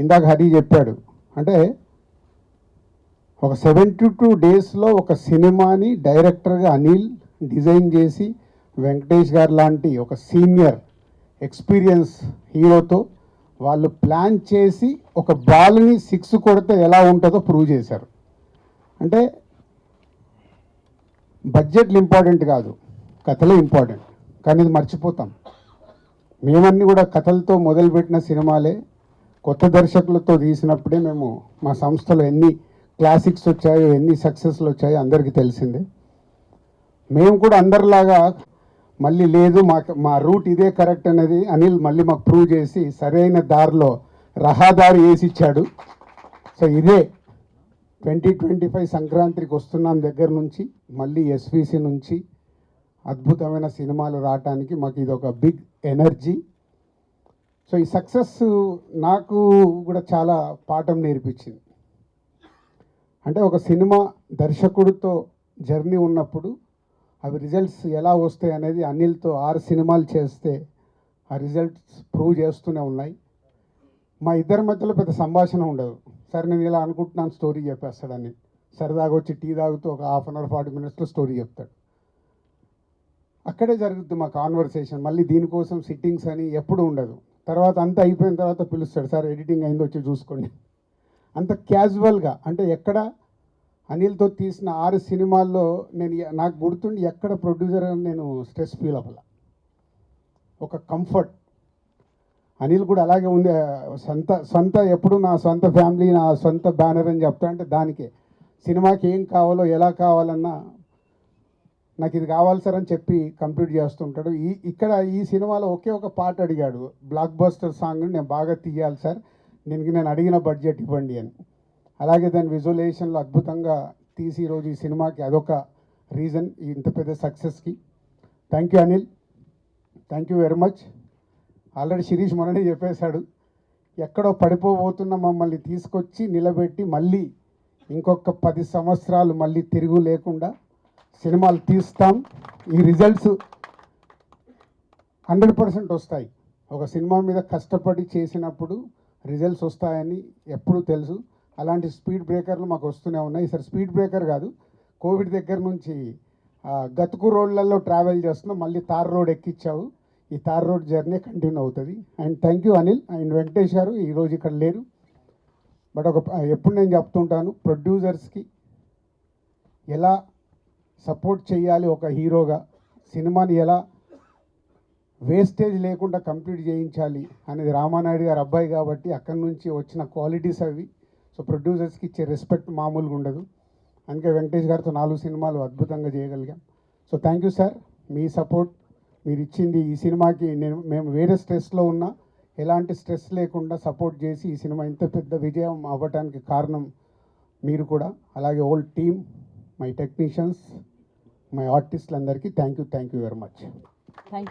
ఇందాక హరి చెప్పాడు. అంటే ఒక సెవెంటీ టూ డేస్లో ఒక సినిమాని డైరెక్టర్గా అనిల్ డిజైన్ చేసి వెంకటేష్ గారు లాంటి ఒక సీనియర్ ఎక్స్పీరియన్స్ హీరోతో వాళ్ళు ప్లాన్ చేసి ఒక బాల్ని సిక్స్ కొడితే ఎలా ఉంటుందో ప్రూవ్ చేశారు. అంటే బడ్జెట్లు ఇంపార్టెంట్ కాదు కథలే ఇంపార్టెంట్. కానీ ఇది మర్చిపోతాం. మేమన్నీ కూడా కథలతో మొదలుపెట్టిన సినిమాలే కొత్త దర్శకులతో తీసినప్పుడే మేము మా సంస్థలో ఎన్ని క్లాసిక్స్ వచ్చాయో ఎన్ని సక్సెస్లు వచ్చాయో అందరికీ తెలిసిందే. మేము కూడా అందరిలాగా మళ్ళీ లేదు మా మా రూట్ ఇదే కరెక్ట్ అనేది అనిల్ మళ్ళీ మాకు ప్రూవ్ చేసి సరైన దారిలో రహదారి వేసి ఇచ్చాడు సో ఇదే ట్వంటీ ట్వంటీ ఫైవ్ సంక్రాంతికి వస్తున్నాం దగ్గర నుంచి మళ్ళీ ఎస్విసి నుంచి అద్భుతమైన సినిమాలు రావటానికి మాకు ఇది ఒక బిగ్ ఎనర్జీ. సో ఈ సక్సెస్ నాకు కూడా చాలా పాఠం నేర్పించింది. అంటే ఒక సినిమా దర్శకుడితో జర్నీ ఉన్నప్పుడు అవి రిజల్ట్స్ ఎలా వస్తాయి అనేది అనిల్తో ఆరు సినిమాలు చేస్తే ఆ రిజల్ట్స్ ప్రూవ్ చేస్తూనే ఉన్నాయి. మా ఇద్దరి మధ్యలో పెద్ద సంభాషణ ఉండదు. సరే నేను ఇలా అనుకుంటున్నాను స్టోరీ చెప్పేస్తాడని సరదాగా వచ్చి టీ తాగుతూ ఒక హాఫ్ అన్ అవర్ ఫార్టీ మినిట్స్లో స్టోరీ చెప్తాడు. అక్కడే జరుగుద్ది మా కాన్వర్సేషన్. మళ్ళీ దీనికోసం సిట్టింగ్స్ అని ఎప్పుడు ఉండదు. తర్వాత అంతా అయిపోయిన తర్వాత పిలుస్తాడు. సార్ ఎడిటింగ్ అయింది వచ్చి చూసుకోండి. అంత క్యాజువల్గా అంటే ఎక్కడ అనిల్తో తీసిన ఆరు సినిమాల్లో నేను నాకు గుర్తుండి ఎక్కడ ప్రొడ్యూసర్ నేను స్ట్రెస్ ఫీల్ అవ్వాల. ఒక కంఫర్ట్. అనిల్ కూడా అలాగే ఉంది. సొంత సొంత ఎప్పుడు నా సొంత ఫ్యామిలీ నా సొంత బ్యానర్ అని చెప్తా అంటే దానికే. సినిమాకి ఏం కావాలో ఎలా కావాలన్నా నాకు ఇది కావాలి సార్ అని చెప్పి కంప్లీట్ చేస్తుంటాడు. ఈ ఇక్కడ ఈ సినిమాలో ఒకే ఒక పాట అడిగాడు. బ్లాక్ బస్టర్ సాంగ్ నేను బాగా తీయాలి సార్. దీనికి నేను అడిగిన బడ్జెట్ ఇవ్వండి అని. అలాగే దాని విజువలైజేషన్లో అద్భుతంగా తీసి ఈరోజు ఈ సినిమాకి అదొక రీజన్ ఇంత పెద్ద సక్సెస్కి thank you Anil thank you very much already Sirish మొన్ననే చెప్పేశాడు. ఎక్కడో పడిపోబోతున్న మమ్మల్ని తీసుకొచ్చి నిలబెట్టి మళ్ళీ ఇంకొక పది సంవత్సరాలు మళ్ళీ తిరుగు లేకుండా సినిమాలు తీస్తాం ఈ రిజల్ట్స్ హండ్రెడ్ పర్సెంట్ వస్తాయి. ఒక సినిమా మీద కష్టపడి చేసినప్పుడు రిజల్ట్స్ వస్తాయని ఎప్పుడు తెలుసు. అలాంటి స్పీడ్ బ్రేకర్లు మాకు వస్తూనే ఉన్నాయి. సార్ స్పీడ్ బ్రేకర్ కాదు కోవిడ్ దగ్గర నుంచి గతుకు రోడ్లలో ట్రావెల్ చేస్తున్నాం. మళ్ళీ తార్ రోడ్ ఎక్కించావు ఈ తార్ రోడ్ జర్నీ కంటిన్యూ అవుతుంది. And thank you Anil and Venkatesh గారు ఈరోజు ఇక్కడ లేరు. బట్ ఒక ఎప్పుడు నేను చెప్తుంటాను ప్రొడ్యూసర్స్కి ఎలా సపోర్ట్ చేయాలి ఒక హీరోగా. సినిమాని ఎలా వేస్టేజ్ లేకుండా కంప్లీట్ చేయించాలి అనేది రామానాయుడు గారు అబ్బాయి కాబట్టి అక్కడి నుంచి వచ్చిన క్వాలిటీస్ అవి. సో ప్రొడ్యూసర్స్కి ఇచ్చే రెస్పెక్ట్ మామూలుగా ఉండదు. అందుకే వెంకటేష్ గారితో నాలుగు సినిమాలు అద్భుతంగా చేయగలిగాం. So thank you sir. Me support మీరు ఇచ్చింది ఈ సినిమాకి నేను మేము వేరే స్ట్రెస్లో ఉన్నా ఎలాంటి స్ట్రెస్ లేకుండా సపోర్ట్ చేసి ఈ సినిమా ఇంత పెద్ద విజయం అవ్వటానికి కారణం మీరు కూడా. అలాగే old team my technicians my ఆర్టిస్టులందరికీ thank you thank you very much thank